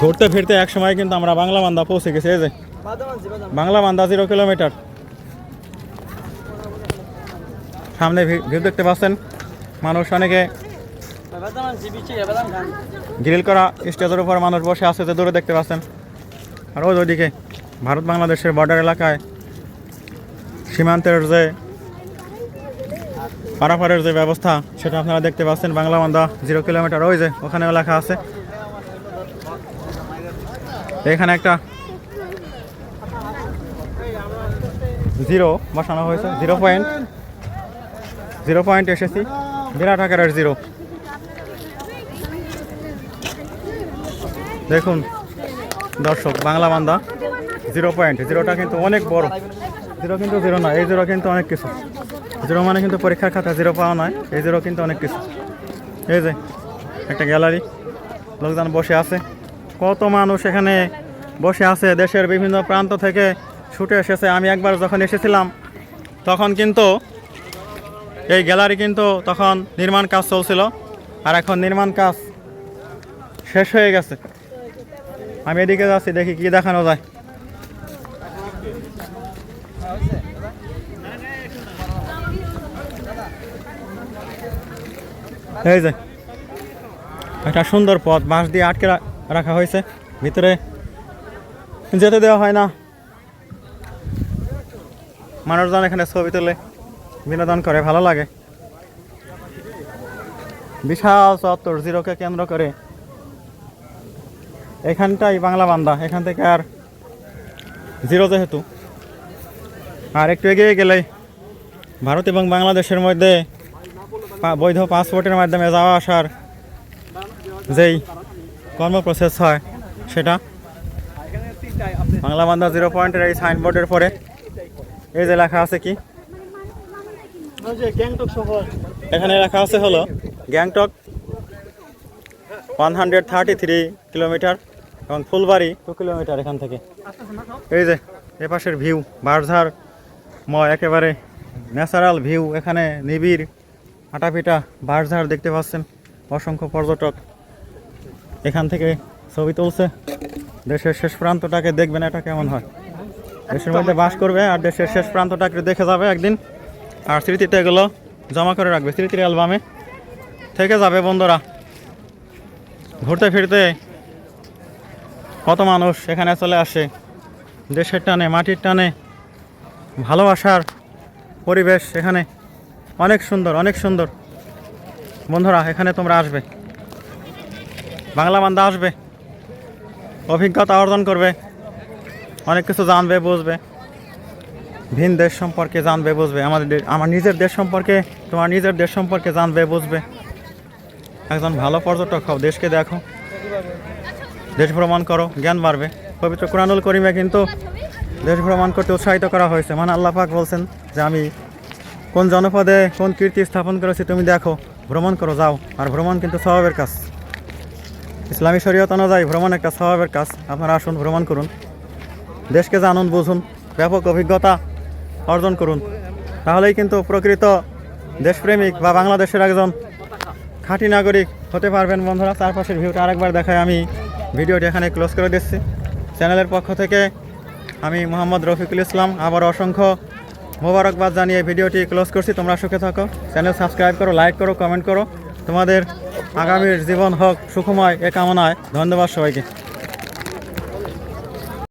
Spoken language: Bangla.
ঘুরতে ফিরতে এক সময় কিন্তু আমরা বাংলা বান্দা পৌঁছে গেছি, এই যে। বাংলা বান্দা জিরো কিলোমিটার সামনে ভিউ দেখতে পাচ্ছেন? মানুষ অনেকে গ্রিল করা স্টেজের উপর মানুষ বসে আছে, যে দূরে দেখতে পাচ্ছেন। আর ওই ওইদিকে ভারত বাংলাদেশের বর্ডার এলাকায় সীমান্তের যে পারাপারের যে ব্যবস্থা, সেটা আপনারা দেখতে পাচ্ছেন। বাংলা বান্দা জিরো কিলোমিটার ওই যে ওখানেও লেখা আছে। এখানে একটা জিরো বসানো হয়েছে, জিরো পয়েন্ট। জিরো পয়েন্ট এসেছি, বিরাট আকারের জিরো। দেখুন, দর্শক, বাংলা বান্দা, জিরো পয়েন্ট। জিরোটা কিন্তু অনেক বড়। জিরো কিন্তু জিরো না এই জিরো কিন্তু অনেক কিছু। জিরো মানে কিন্তু পরীক্ষার খাতা, জিরো পাওয়া নয়, এই জিরো কিন্তু অনেক কিছু। এই যে, একটা গ্যালারি, লোকজন বসে আছে। কত মানুষ এখানে বসে আছে, দেশের বিভিন্ন প্রান্ত থেকে ছুটে এসেছে। আমি একবার যখন এসেছিলাম, তখন কিন্তু এই গ্যালারি কিন্তু তখন নির্মাণ কাজ চলছিল। আর এখন নির্মাণ কাজ শেষ হয়ে গেছে। আমি এদিকে যাচ্ছি, দেখি কি দেখানো যায়। এই যে, একটা সুন্দর পথ, বাঁশ দিয়ে আটকে রাখা হয়েছে। ভিতরে যেতে দেওয়া হয় না। মানুষজন এখানে ছবি তোলে বিনোদন করে, ভালো লাগে। বিশাল চত্বর, জিরোকে কেন্দ্র করে। এখানটাই বাংলা বান্দা, এখান থেকে আর জিরো যেহেতু। আর একটু এগিয়ে গেলে ভারত এবং বাংলাদেশের মধ্যে বৈধ পাসপোর্টের মাধ্যমে যাওয়া আসার যেই কর্ম প্রসেস হয় সেটা। বাংলা বান্দা জিরো পয়েন্টের এই সাইনবোর্ডের পরে। এই যে লেখা আছে কি? এখানে লেখা আছে হলো Gangtok one hundred thirty three kilometre এবং ফুলবাড়ি টু কিলোমিটার এখান থেকে। এই যে এপাশের ভিউ, বারঝার ময়, একেবারে ন্যাচারাল ভিউ, এখানে নিবিড় আটাপিটা বারঝাড় দেখতে পাচ্ছেন। অসংখ্য পর্যটক এখান থেকে ছবি তুলছে। দেশের শেষ প্রান্তটাকে দেখবেন এটা কেমন হয়। দেশের মধ্যে বাস করবে আর দেশের শেষ প্রান্তটাকে দেখে যাবে একদিন। আর স্মৃতিতে এগুলো জমা করে রাখবে, স্মৃতির অ্যালবামে। থেকে যাবে বন্ধুরা। ঘুরতে ফিরতে কত মানুষ এখানে চলে আসে। দেশের টানে, মাটির টানে, ভালোবাসার পরিবেশ এখানে। অনেক সুন্দর অনেক সুন্দর। বন্ধুরা, এখানে তোমরা আসবে। বাংলা বান্ধা আসবে। অভিজ্ঞতা অর্জন করবে। অনেক কিছু জানবে, বুঝবে। ভিন দেশ সম্পর্কে জানবে, বুঝবে। আমাদের আমার নিজের দেশ সম্পর্কে, তোমার নিজের দেশ সম্পর্কে জানবে, বুঝবে। একজন ভালো পর্যটক হও, দেশকে দেখো। দেশ ভ্রমণ করো, জ্ঞান বাড়বে। পবিত্র কোরআনুল করিমে কিন্তু দেশ ভ্রমণ করতে উৎসাহিত করা হয়েছে। মানে আল্লাহ পাক বলছেন যে আমি কোন জনপদে কোন কীর্তি স্থাপন করেছি তুমি দেখো। ভ্রমণ করো, যাও। আর ভ্রমণ কিন্তু স্বভাবের কাজ। ইসলামী শরীয়ত অনুযায়ী ভ্রমণ একটা স্বভাবের কাজ। আপনারা আসুন, ভ্রমণ করুন। দেশকে জানুন, বুঝুন। ব্যাপক অভিজ্ঞতা অর্জন করুন। তাহলেই কিন্তু প্রকৃত দেশপ্রেমিক বা বাংলাদেশের একজন খাঁটি নাগরিক হতে পারবেন, বন্ধুরা। চারপাশের ভিউটা আরেকবার দেখায় আমি। ভিডিওটি এখানে ক্লোজ করে দিচ্ছি। চ্যানেলের পক্ষ থেকে আমি মোহাম্মদ রফিকুল ইসলাম। আবার অসংখ্য মোবারকবাদ জানিয়ে ভিডিওটি ক্লোজ করছি। তোমরা সুখে থাকো। চ্যানেল সাবস্ক্রাইব করো লাইক করো কমেন্ট করো। তোমাদের আগামীর জীবন হোক সুখময় এ কামনায় ধন্যবাদ সবাইকে।